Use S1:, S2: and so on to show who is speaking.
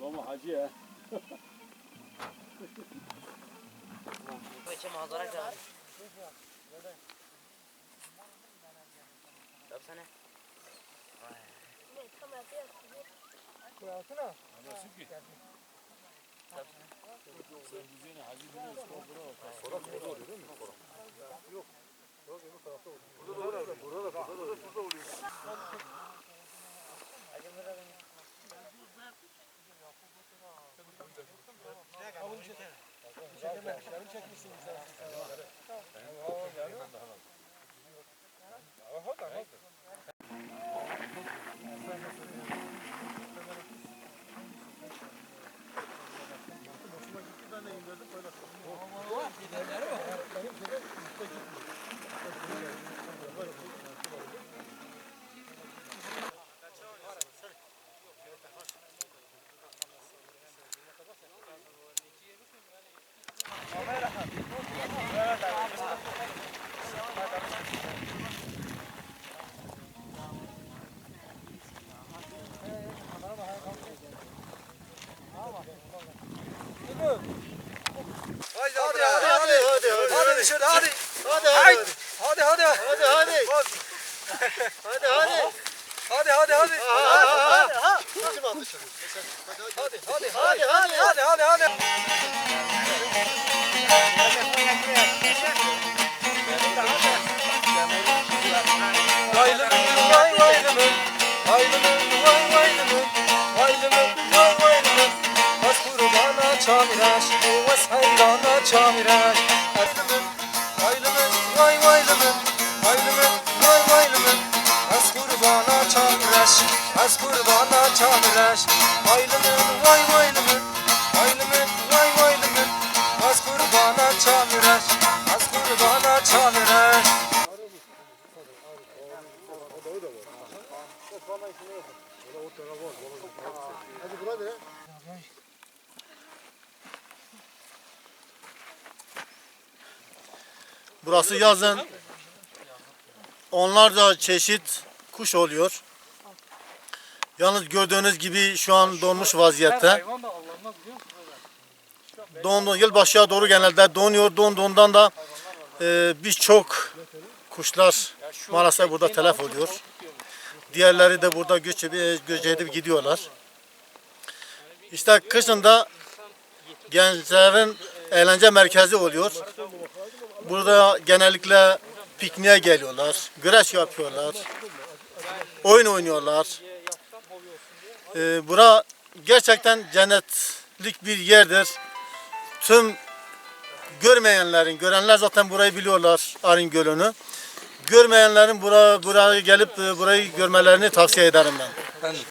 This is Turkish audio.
S1: Lama hacı ya.
S2: Bu içe manzara geldi. Yapsana.
S3: Koyalsana. Anlasın ki. Sen güzeli hacı biliyorsun. Korak korak oluyor değil mi? Yok. Yok öbür tarafta oluyor. Yaşları çekmişsiniz. Tamam. Ben de indirdim, paylaştım. Hadi şöyle hadi. Hadi hadi. Hadi hadi. Hadi hadi. Hadi hadi. Hadi hadi hadi. Hadi hadi. Hadi hadi hadi. Hadi hadi hadi. Hadi Çamiraş, bu vas hayrana çamiraş Az kurbana çamiraş Vaylımın vay vaylımın Vaylımın vay vaylımın Az kurbana çamiraş Az kurbana çamiraş
S4: Burası yazın onlarca çeşit kuş oluyor. Yalnız gördüğünüz gibi şu an donmuş vaziyette. Dondu, yılbaşıya doğru genelde donuyor. Donduğundan da e, birçok kuşlar maalesef burada telef oluyor. Diğerleri de burada göç, edip- göç edip gidiyorlar. İşte kışın da gençlerin eğlence merkezi oluyor. Burada genellikle pikniğe geliyorlar, güreş yapıyorlar, oyun oynuyorlar. Ee, bura gerçekten cennetlik bir yerdir. Tüm görmeyenlerin, görenler zaten burayı biliyorlar Arın Gölü'nü. Görmeyenlerin buraya, buraya gelip e, burayı görmelerini tavsiye ederim ben.